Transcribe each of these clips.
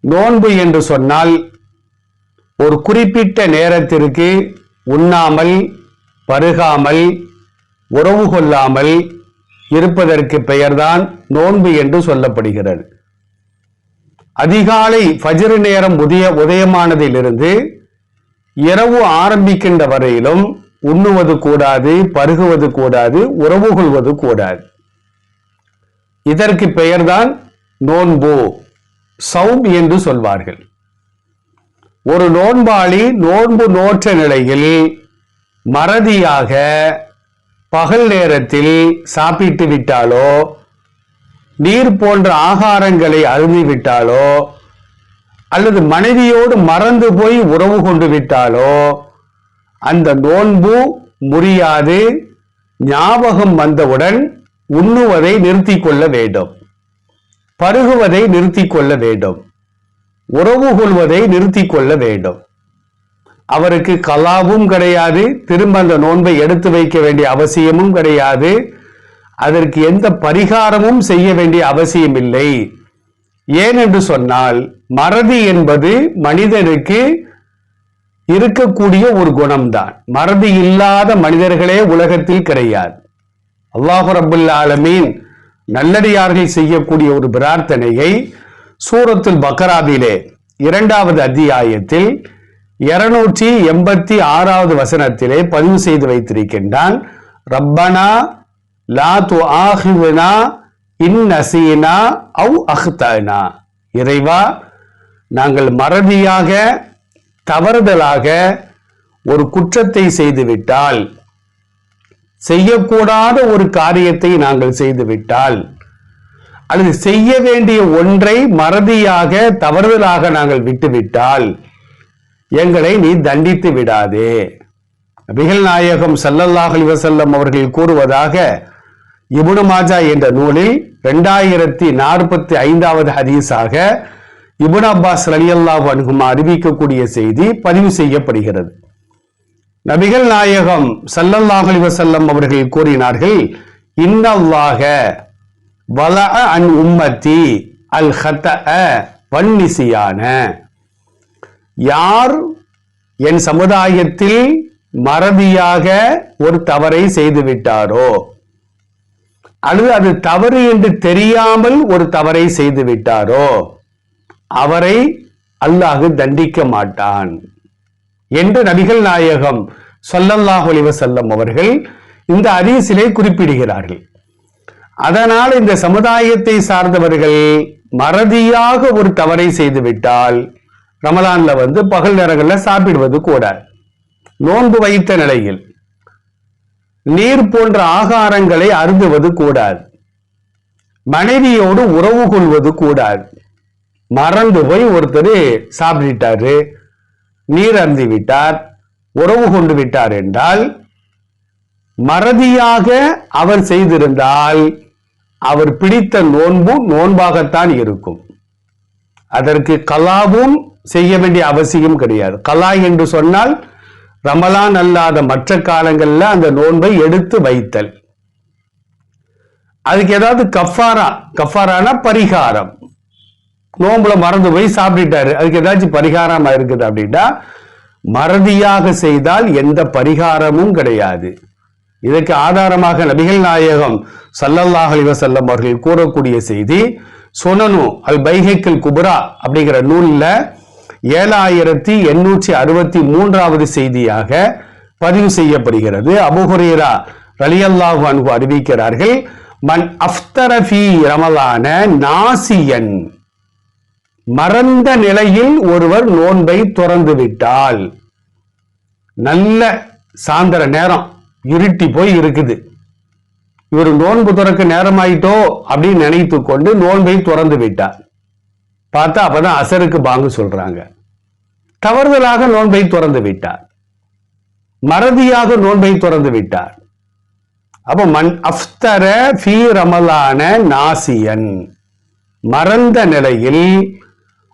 நோன்பு என்று சொன்னால் ஒரு குறிப்பிட்ட நேரத்திற்கு உண்ணாமல் பருகாமல் உறவு கொள்ளாமல் இருப்பதற்கு பெயர்தான் நோன்பு என்று சொல்லப்படுகிறது. அதிகாலை ஃபஜ்ர் நேரம் உதய உதயமானதிலிருந்து இரவு ஆரம்பிக்கின்ற வரையிலும் உண்ணுவது கூடாது பருகுவது கூடாது உறவு கொள்வது கூடாது. இதற்கு பெயர்தான் நோன்பு. சௌம் என்று சொல்வார்கள். ஒரு நோன்பாளி நோன்பு நோற்ற நிலையில் மறதியாக பகல் நேரத்தில் சாப்பிட்டு விட்டாலோ நீர் போன்ற ஆகாரங்களை அருந்திவிட்டாலோ அல்லது மனைவியோடு மறந்து போய் உறவு கொண்டு விட்டாலோ அந்த நோன்பு முறியாது ஞாபகம் வந்தவுடன் உண்ணுவதை நிறுத்திக் கொள்ள வேண்டும். பருகுவதை நிறுத்திக் கொள்ள வேண்டும். உறவு கொள்வதை நிறுத்திக் கொள்ள வேண்டும். அவருக்கு கலாவும் கிடையாது. திரும்ப அந்த நோன்பை எடுத்து வைக்க வேண்டிய அவசியமும் கிடையாது. அதற்கு எந்த பரிகாரமும் செய்ய வேண்டிய அவசியம் இல்லை ஏனென்று சொன்னால் மறதி என்பது மனிதனுக்கு இருக்கக்கூடிய ஒரு குணம்தான். மறதி இல்லாத மனிதர்களே உலகத்தில் கிடையாது. அல்லாஹு ரபுல் ஆலமீன் நல்லடியார்கள் செய்யக்கூடிய ஒரு பிரார்த்தனையை சூரத்தில் பக்ராதிலே இரண்டாவது அத்தியாயத்தில் இருநூற்றி எண்பத்தி ஆறாவது வசனத்திலே பதிவு செய்து வைத்திருக்கின்றான். ரப்பனா லா து ஆஹிவனா இன் நசீனா அவ் அஹ்தனா. இறைவா நாங்கள் மறதியாக தவறுதலாக ஒரு குற்றத்தை செய்துவிட்டால் செய்யக்கூடாத ஒரு காரியத்தை நாங்கள் செய்துவிட்டால் அல்லது செய்ய வேண்டிய ஒன்றை மறதியாக தவறுதலாக நாங்கள் விட்டுவிட்டால் எங்களை நீ தண்டித்து விடாதே. நபிகள் நாயகம் ஸல்லல்லாஹு வசல்லம் அவர்கள் கூறுவதாக இபுனு மாஜா என்ற நூலில் இரண்டாயிரத்தி நாற்பத்தி ஐந்தாவது ஹதீஸாக இபுன் அப்பாஸ் ரலியல்லாஹு அணுகுமா அறிவிக்கக்கூடிய செய்தி பதிவு செய்யப்படுகிறது. நபிகள் நாயகம் சல்லல்லாஹலி வசல்லம் அவர்கள் கூறினார்கள் இன்னல்லாக வல அன் உம்மத்தி அல் ஹத்த வன்னிசியான. யார் என் சமுதாயத்தில் மறதியாக ஒரு தவறை செய்து விட்டாரோ அல்லது அது தவறு என்று தெரியாமல் ஒரு தவறை செய்து விட்டாரோ அவரை அல்லாஹ் தண்டிக்க மாட்டான். என்று நபிகள் நாயகம் ஸல்லல்லாஹு செல்லம் அவர்கள் இந்த அரிசிலை குறிப்பிடுகிறார்கள். அதனால் இந்த சமுதாயத்தை சார்ந்தவர்கள் மறதியாக ஒரு தவறை செய்துவிட்டால் ரமலான்ல வந்து பகல் நேரங்களில் சாப்பிடுவது கூடாது. நோன்பு வைத்த நிலையில் நீர் போன்ற ஆகாரங்களை அருந்துவது கூடாது. மனைவியோடு உறவு கொள்வது கூடாது. மறந்து போய் ஒருத்தர் சாப்பிட்டாரு நீர் அருந்தி விட்டார் உறவு கொண்டு விட்டார் என்றால் மறதியாக அவர் செய்திருந்தால் அவர் பிடித்த நோன்பு நோன்பாகத்தான் இருக்கும். அதற்கு கலாவும் செய்ய வேண்டிய அவசியம் கிடையாது. கலா என்று சொன்னால் ரமலான் அல்லாத மற்ற காலங்கள்ல அந்த நோன்பை எடுத்து வைத்தல். அதுக்கு ஏதாவது கஃபாரா கஃபாரானா பரிகாரம். நோம்புல மறந்து போய் சாப்பிட்டுட்டாரு. அதுக்கு ஏதாச்சும் பரிகாரமா இருக்குது அப்படின்னா மறதியாக செய்தால் எந்த பரிகாரமும் கிடையாது. இதற்கு ஆதாரமாக நபிகள் நாயகம் சல்லல்லாஹ் அலைஹி அவர்கள் கூறக்கூடிய செய்தி சொனனு அல் பைஹைக்கல் குபுரா அப்படிங்கிற நூலில் ஏழாயிரத்தி எண்ணூற்றி அறுபத்தி மூன்றாவது செய்தியாக பதிவு செய்யப்படுகிறது. அபுஹுரேரா ரலியல்லாஹு அன்பு அறிவிக்கிறார்கள் மன் அஃப்தரஃபி ரமலான நாசியன் மறந்த நிலையில் ஒருவர் நோன்பை துறந்து விட்டால் நல்ல சாயந்தர நேரம் இருட்டி போய் இருக்குது. இவர் நோன்பு துறக்க நேரமாயிட்டோ அப்படின்னு நினைத்து கொண்டு நோன்பை துறந்து விட்டார். பார்த்தா அப்பதான் அசருக்கு பாங்கு சொல்றாங்க. தவறுதலாக நோன்பை துறந்து விட்டார். மறதியாக நோன்பை துறந்து விட்டார். அப்ப மண் அஃப்தர ஃபீ ரமலான நாசியன். மறந்த நிலையில்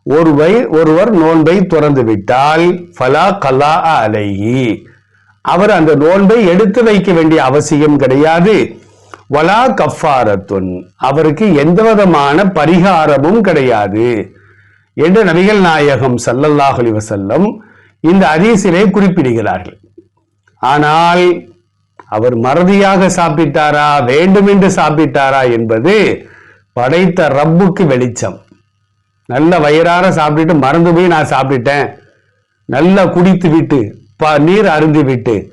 ஒருவை ஒருவர் நோன்பை துறந்து விட்டால் ஃபலா கலா அலைஹி. அவர் அந்த நோன்பை எடுத்து வைக்க வேண்டிய அவசியம் கிடையாது. வலா கஃபாரத்துன். அவருக்கு எந்த விதமான பரிகாரமும் கிடையாது. என்று நபிகள் நாயகம் ஸல்லல்லாஹு அலைஹி இந்த ஹதீஸிலே குறிப்பிடுகிறார்கள். ஆனால் அவர் மறதியாக சாப்பிட்டாரா வேண்டுமென்று சாப்பிட்டாரா என்பது படைத்த ரப்புக்கு வெளிச்சம். நல்ல வயிறார சாப்பிட்டுட்டு மறந்து போய் நான் சாப்பிட்டுட்டேன். நல்லா குடித்து விட்டு ப நீர் அருந்து விட்டு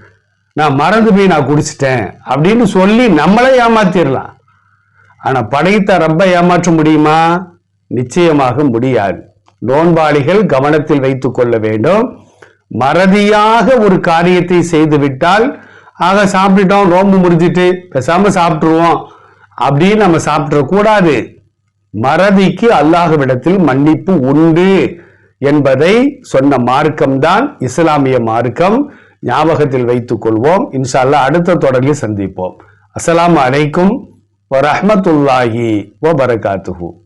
நான் மறந்து போய் நான் குடிச்சிட்டேன் அப்படின்னு சொல்லி நம்மளே ஏமாத்திடலாம் ஆனால் படைத்த ரொம்ப ஏமாற்ற முடியுமா? நிச்சயமாக முடியாது. நோன்பாளிகள் கவனத்தில் வைத்துக் கொள்ள வேண்டும். மறதியாக ஒரு காரியத்தை செய்து விட்டால் ஆக சாப்பிட்டுட்டோம் நோன்பு முடிஞ்சிட்டு பேசாமல் சாப்பிட்ருவோம் அப்படின்னு நம்ம சாப்பிட்றக்கூடாது கூடாது மறதிக்கு அல்லாஹுவிடத்தில் மன்னிப்பு உண்டு என்பதை சொன்ன மார்க்கம்தான் இஸ்லாமிய மார்க்கம். ஞாபகத்தில் வைத்துக் கொள்வோம் இன்ஷா அடுத்த தொடரில் சந்திப்போம். அஸ்லாம் அலைக்கும் வரஹ்மத்துல்லாஹி வபரகாத்துஹு.